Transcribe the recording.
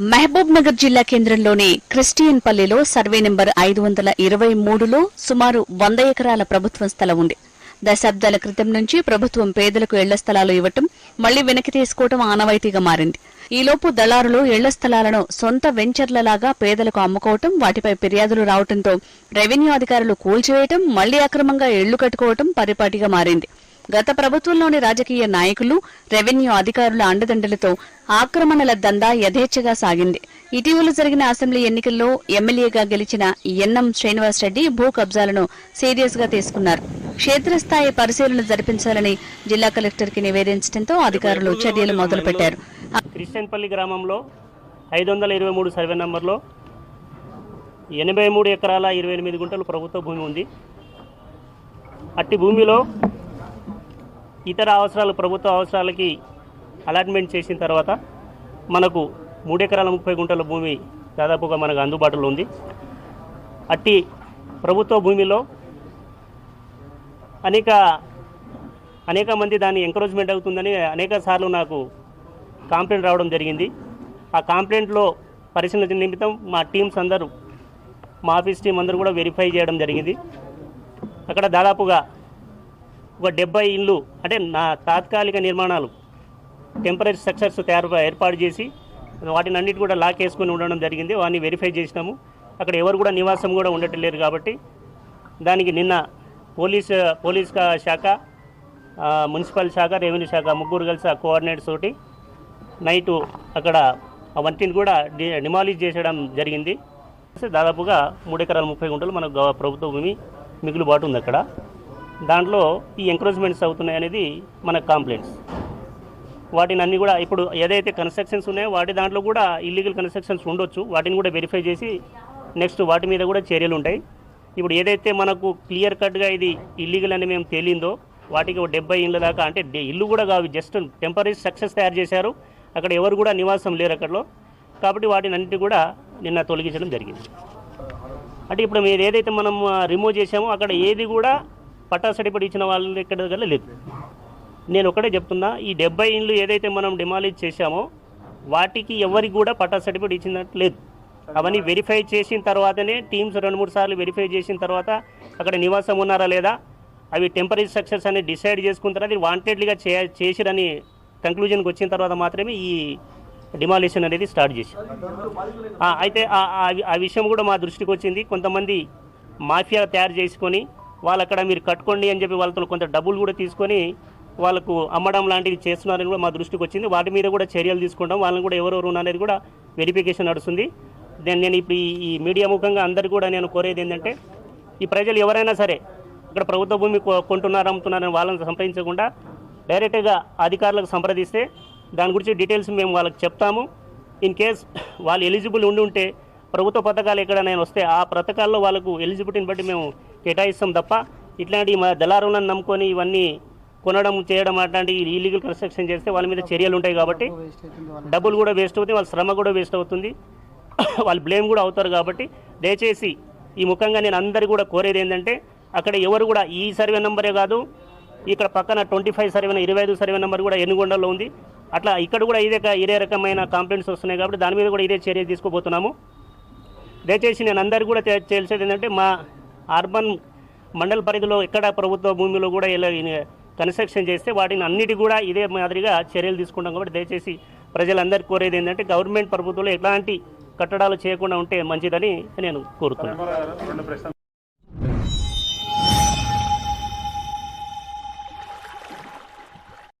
మహబూబ్ నగర్ జిల్లా కేంద్రంలోని Christian పల్లిలో survey number ఐదు వందల ఇరవై మూడులో సుమారు వంద ఎకరాల ప్రభుత్వం స్థలం ఉంది. దశాబ్దాల క్రితం నుంచి ప్రభుత్వం పేదలకు ఇళ్ళ స్థలాలు ఇవ్వటం మళ్ళీ వెనక్కి తీసుకోవటం ఆనవాయితీగా మారింది. ఈలోపు దళారులు ఇళ్ళ స్థలాలను సొంత వెంచర్లలాగా పేదలకు అమ్ముకోవటం వాటిపై ఫిర్యాదులు రావడంతో రెవెన్యూ అధికారులు కూల్చివేయటం మళ్ళీ అక్రమంగా ఇళ్ళు కట్టుకోవటం పరిపాటిగా మారింది. గత ప్రభుత్వంలోని రాజకీయ నాయకులు రెవెన్యూ అధికారుల అండదండలతో ఆక్రమణల దందా యథేచ్ఛగా సాగింది. ఇటీవల జరిగిన అసెంబ్లీ ఎన్నికల్లో ఎమ్మెల్యేగా గెలిచిన ఎన్ఎం శ్రీనివాసరెడ్డి భూ కబ్జాలను సీరియస్గా తీసుకున్నారు. క్షేత్రస్థాయి పరిశీలన జరిపించాలని జిల్లా కలెక్టర్కి నివేదించడంతో అధికారులు చర్యలు మొదలుపెట్టారు. క్రిస్టియన్పల్లి గ్రామంలో ఐదు వందల ఇరవై మూడు సర్వే నంబర్లో ఎనభై మూడు ఎకరాల ఇరవై ఎనిమిది గుంటలు ప్రభుత్వ భూమి ఉంది. అట్టి భూమిలో ఇతర అవసరాలు ప్రభుత్వ అవసరాలకి అలాట్మెంట్ చేసిన తర్వాత మనకు మూడు ఎకరాల ముప్పై గుంటల భూమి దాదాపుగా మనకు అందుబాటులో ఉంది. అట్టి ప్రభుత్వ భూమిలో అనేక అనేక మంది దాన్ని ఎంకరేజ్మెంట్ అవుతుందని అనేక సార్లు నాకు కాంప్లైంట్ రావడం జరిగింది. ఆ కాంప్లైంట్లో పరిశీలన నిమిత్తం మా టీమ్స్ అందరూ మా ఆఫీస్ టీం అందరూ కూడా వెరిఫై చేయడం జరిగింది. అక్కడ దాదాపుగా ఒక డెబ్బై ఇళ్ళు అంటే నా తాత్కాలిక నిర్మాణాలు టెంపరీ స్ట్రక్చర్స్ తయారు ఏర్పాటు చేసి వాటిని అన్నిటి కూడా లాక్ వేసుకొని ఉండడం జరిగింది. వాటిని వెరిఫై చేసినాము. అక్కడ ఎవరు కూడా నివాసం కూడా ఉండటం లేరు కాబట్టి దానికి నిన్న పోలీస్ పోలీస్ శాఖ మున్సిపల్ శాఖ రెవెన్యూ శాఖ ముగ్గురు కలిసి ఆ కోఆర్డినేట్స్ తోటి నైటు అక్కడ ఆ వంటిని కూడా డి డిమాలిష్ చేసేయడం జరిగింది. దాదాపుగా మూడు ఎకరాల ముప్పై గుంటలు మనకు ప్రభుత్వ భూమి మిగులుబాటు ఉంది అక్కడ. దాంట్లో ఈ ఎంక్రోచ్మెంట్స్ అవుతున్నాయి అనేది మన కంప్లైంట్స్ వాటిని అన్ని కూడా ఇప్పుడు ఏదైతే కన్స్ట్రక్షన్స్ ఉన్నాయో వాటి దాంట్లో కూడా ఇల్లీగల్ కన్స్ట్రక్షన్స్ ఉండొచ్చు. వాటిని కూడా వెరిఫై చేసి నెక్స్ట్ వాటి మీద కూడా చర్యలు ఉంటాయి. ఇప్పుడు ఏదైతే మనకు క్లియర్ కట్గా ఇది ఇల్లీగల్ అని మేము తేలిందో వాటికి ఒక డెబ్బై ఇళ్ళ దాకా అంటే ఇల్లు కూడా కావు జస్ట్ టెంపరీ స్ట్రక్చర్స్ తయారు చేశారు. అక్కడ ఎవరు కూడా నివాసం లేరు అక్కడలో. కాబట్టి వాటిని అన్నిటి కూడా నిన్న తొలగించడం జరిగింది. అంటే ఇప్పుడు మీరు ఏదైతే మనం రిమూవ్ చేసామో అక్కడ ఏది కూడా పట్టా సర్టిఫికేట్ ఇచ్చిన వాళ్ళ దగ్గర దగ్గర లేదు. నేను ఒకటే చెప్తున్నా ఈ డెబ్బై ఇండ్లు ఏదైతే మనం డిమాలిజ్ చేశామో వాటికి ఎవరికి కూడా పట్టా సర్టిఫికేట్ ఇచ్చినట్టు లేదు. అవన్నీ వెరిఫై చేసిన తర్వాతనే టీమ్స్ రెండు మూడు సార్లు వెరిఫై చేసిన తర్వాత అక్కడ నివాసం ఉన్నారా లేదా అవి టెంపరీ స్ట్రక్చర్స్ అని డిసైడ్ చేసుకున్న తర్వాత ఇది వాంటెడ్లీగా చే చేసిరని కంక్లూజన్కి వచ్చిన తర్వాత మాత్రమే ఈ డిమాలిషన్ అనేది స్టార్ట్ చేశారు. అయితే ఆ విషయం కూడా మా దృష్టికి వచ్చింది. కొంతమంది మాఫియా తయారు చేసుకొని వాళ్ళు అక్కడ మీరు కట్టుకోండి అని చెప్పి వాళ్ళతో కొంత డబ్బులు కూడా తీసుకొని వాళ్ళకు అమ్మడం లాంటివి చేస్తున్నారని కూడా మా దృష్టికి వచ్చింది. వాటి మీద కూడా చర్యలు తీసుకుంటాం. వాళ్ళని కూడా ఎవరెవరు అనేది కూడా వెరిఫికేషన్ నడుస్తుంది. నేను నేను ఇప్పుడు ఈ- మీడియా ముఖంగా అందరు కూడా నేను కోరేది ఏంటంటే ఈ ప్రజలు ఎవరైనా సరే ఇక్కడ ప్రభుత్వ భూమి కొంటున్నారు అమ్ముతున్నారని వాళ్ళని సంప్రదించకుండా డైరెక్ట్గా అధికారులకు సంప్రదిస్తే దాని గురించి డీటెయిల్స్ మేము వాళ్ళకి చెప్తాము. ఇన్ కేస్ వాళ్ళు ఎలిజిబుల్ ఉండి ఉంటే ప్రభుత్వ పథకాలు ఎక్కడ నేను వస్తే ఆ పథకాల్లో వాళ్ళకు ఎలిజిబిలిటీని బట్టి మేము కేటాయిస్తాం తప్ప ఇట్లాంటి మా దళారులను నమ్ముకొని ఇవన్నీ కొనడం చేయడం అట్లాంటి ఇల్లీగల్ కన్స్ట్రక్షన్ చేస్తే వాళ్ళ మీద చర్యలు ఉంటాయి కాబట్టి డబ్బులు కూడా వేస్ట్ అవుతుంది వాళ్ళ శ్రమ కూడా వేస్ట్ అవుతుంది. వాళ్ళు బ్లేమ్ కూడా అవుతారు కాబట్టి దయచేసి ఈ ముఖంగా నేను అందరు కూడా కోరేది ఏంటంటే అక్కడ ఎవరు కూడా ఈ సర్వే నెంబరే కాదు ఇక్కడ పక్కన ట్వంటీ ఫైవ్ సర్వే ఇరవై ఐదు సర్వే నెంబర్ కూడా ఎన్నుగొండలో ఉంది. అట్లా ఇక్కడ కూడా ఇదే ఇదే రకమైన కంప్లైంట్స్ వస్తున్నాయి కాబట్టి దాని మీద కూడా ఇదే చర్య తీసుకోబోతున్నాము. దయచేసి నేను అందరు కూడా చేసేది తెలిసేది ఏంటంటే మా అర్బన్ మండల పరిధిలో ఎక్కడ ప్రభుత్వ భూమిలో కూడా ఇలా కన్స్ట్రక్షన్ చేస్తే వాటిని అన్నిటి కూడా ఇదే మాదిరిగా చర్యలు తీసుకుంటాం కాబట్టి దయచేసి ప్రజలందరికీ కోరేది ఏంటంటే గవర్నమెంట్ ప్రభుత్వంలో ఎలాంటి కట్టడాలు చేయకుండా ఉంటే మంచిదని నేను కోరుతున్నాను.